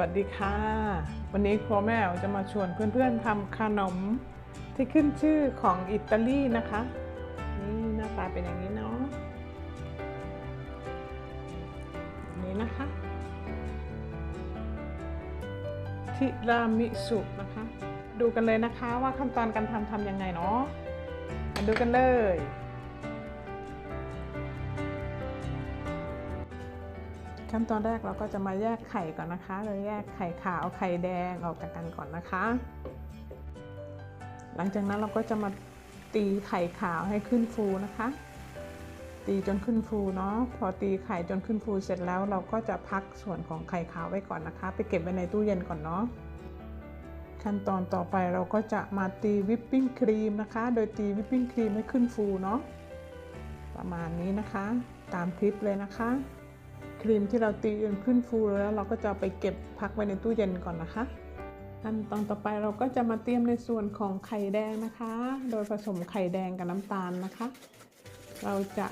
วัสดีค่ะ วันนี้ครัวแม่แอ๋วจะมาชวนเพื่อนๆทำขนมที่ขึ้นชื่อของอิตาลีนะคะ นี่หน้าตาเป็นอย่างนี้เนาะนนี้นะคะทิรามิสุนะคะ ดูกันเลยนะคะว่าขั้นตอนการทำทำยังไงเนาะมาดูกันเลย ขั้นตอนแรกเราก็จะมาแยกไข่ก่อนนะคะเราแยกไข่ขาวไข่แดงออกจากกันก่อนนะคะ หลังจากนั้นเราก็จะมาตีไข่ขาวให้ขึ้นฟูนะคะ ตีจนขึ้นฟูเนาะพอตีไข่จนขึ้นฟูเสร็จแล้วเราก็จะพักส่วนของไข่ขาวไว้ก่อนนะคะ ไปเก็บไว้ในตู้เย็นก่อนเนาะขั้นตอนต่อไปเราก็จะมาตีวิปปิ้งครีมนะคะ โดยตีวิปปิ้งครีมให้ขึ้นฟูเนาะประมาณนี้นะคะ ตามคลิปเลยนะคะ ครีมที่เราตีจนขึ้นฟูแล้วเราก็จะไปเก็บพักไว้ในตู้เย็นก่อนนะคะขั้นตอนต่อไปเราก็จะมาเตรียมในส่วนของไข่แดงนะคะ โดยผสมไข่แดงกับน้ำตาลนะคะ เราจะ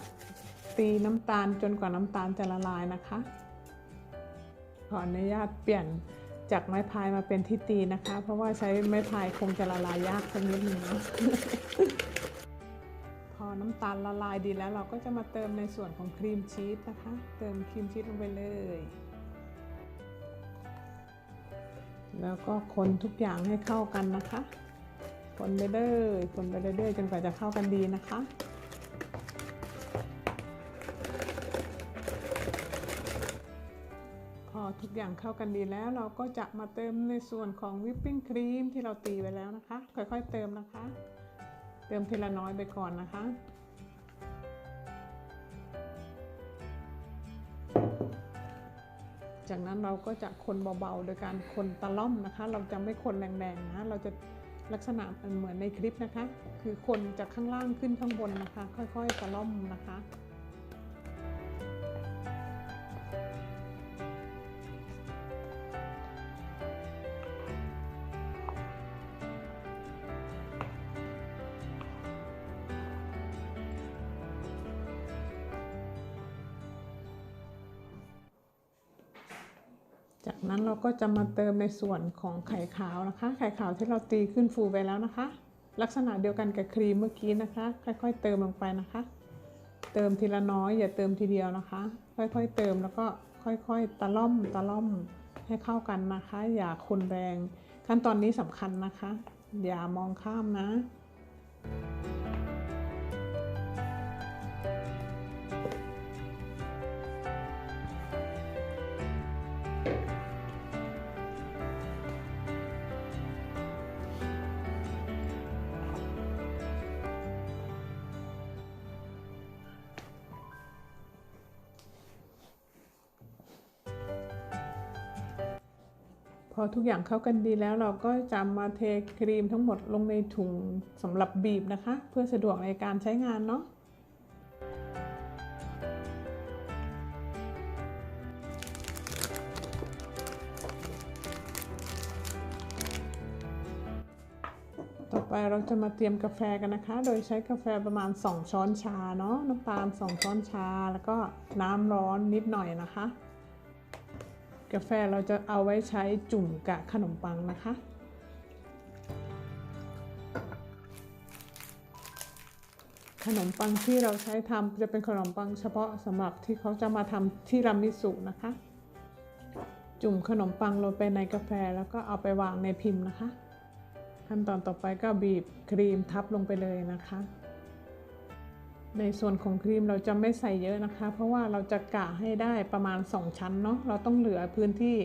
ตีน้ำตาลจนกว่าน้ำตาลจะละลายนะคะ ขออนุญาตเปลี่ยนจากไม้พายมาเป็นที่ตีนะคะ เพราะว่าใช้ไม้พายคงจะละลายยากสักนิดหนึงเนาะ น้ำตาลละลายดีแล้ว เราก็จะมาเติมในส่วนของครีมชีสนะคะ เติมครีมชีสลงไปเลย แล้วก็คนทุกอย่างให้เข้ากันนะคะ คนไปเรื่อยคนไปเรื่อยจนกว่าจะเข้ากันดีนะคะพอทุกอย่างเข้ากันดีแล้วเราก็จะมาเติมในส่วนของวิปปิ้งครีมที่เราตีไว้แล้วนะคะ ค่อยๆเติมนะคะ เติมทีละน้อยไปก่อนนะคะจากนั้นเราก็จะคนเบาๆ โดยการคนตะล่อมนะคะ เราจะไม่คนแรงๆนะ เราจะลักษณะเหมือนในคลิปนะคะ คือคนจากข้างล่างขึ้นข้างบนนะคะ ค่อยๆ ตะล่อมนะคะ จากนั้นเราก็จะมาเติมในส่วนของไข่ขาวนะคะ ไข่ขาวที่เราตีขึ้นฟูไปแล้วนะคะ ลักษณะเดียวกันกับครีมเมื่อกี้นะคะ ค่อย ๆ เติมลงไปนะคะ เติมทีละน้อยอย่าเติมทีเดียวนะคะ ค่อยๆ เติมแล้วก็ค่อยๆ ตะล่อมตะล่อมให้เข้ากันนะคะ อย่าคนแรง ขั้นตอนนี้สำคัญนะคะ อย่ามองข้ามนะ พอทุกอย่างเข้ากันดีแล้วเราก็จะมาเทครีมทั้งหมดลงในถุงสำหรับบีบนะคะ เพื่อสะดวกในการใช้งานเนาะต่อไปเราจะมาเตรียมกาแฟกันนะคะ โดยใช้กาแฟประมาณ 2 ช้อนชาเนาะน้ำตาล 2 ช้อนชา แล้วก็น้ำร้อนนิดหน่อยนะคะ กาแฟเราจะเอาไว้ใช้จุ่มกับขนมปังนะคะขนมปังที่เราใช้ทำจะเป็นขนมปังเฉพาะสำหรับที่เขาจะมาทำที่รามิสุนะคะ จุ่มขนมปังลงไปในกาแฟแล้วก็เอาไปวางในพิมพ์นะคะ ขั้นตอนต่อไปก็บีบครีมทับลงไปเลยนะคะ ในส่วนของครีมเราจะไม่ใส่เยอะนะคะ เพราะว่าเราจะกะให้ได้ประมาณ 2 ชั้นเนาะเราต้องเหลือพื้นที่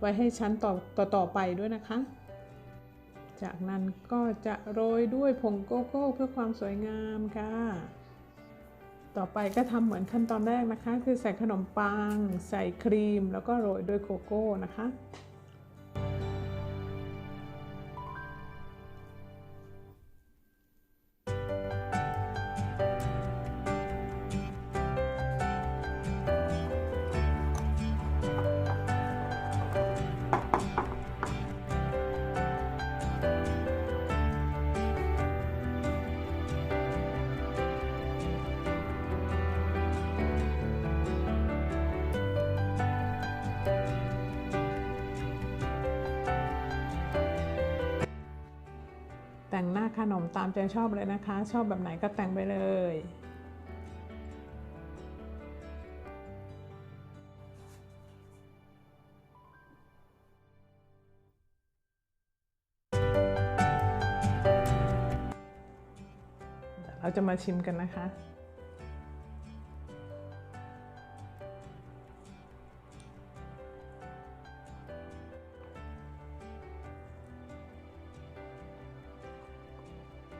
ไว้ให้ชั้นต่อต่อต่อไปด้วยนะคะ จากนั้นก็จะโรยด้วยผงโกโก้เพื่อความสวยงามค่ะ ต่อไปก็ทำเหมือนขั้นตอนแรกนะคะ คือใส่ขนมปัง ใส่ครีม แล้วก็โรยด้วยโกโก้นะคะ แต่งหน้าขนมตามใจชอบเลยนะคะ ชอบแบบไหนก็แต่งไปเลยเดี๋ยวเราจะมาชิมกันนะคะ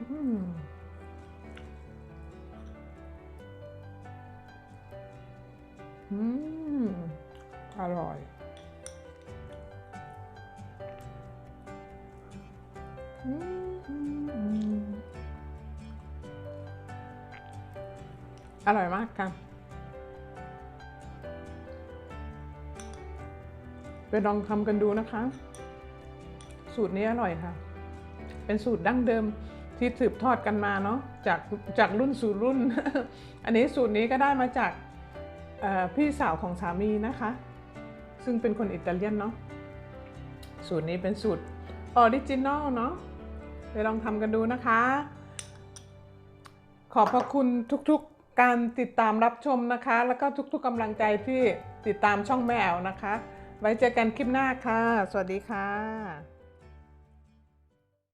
อืมอืม อร่อย อืม อร่อยมากค่ะไปลองทำกันดูนะคะ สูตรนี้อร่อยค่ะ เป็นสูตรดั้งเดิม ที่สืบทอดกันมาเนาะจากจากรุ่นสู่รุ่น อันนี้สูตรนี้ก็ได้มาจากพี่สาวของสามีนะคะ ซึ่งเป็นคนอิตาเลียนเนาะสูตรนี้เป็นสูตรออริจินอลเนาะไปลองทำกันดูนะคะ ขอบพระคุณทุกๆการติดตามรับชมนะคะ แล้วก็ทุกๆกำลังใจที่ติดตามช่องแม่แอลนะคะ ไว้เจอกันคลิปหน้าค่ะ สวัสดีค่ะ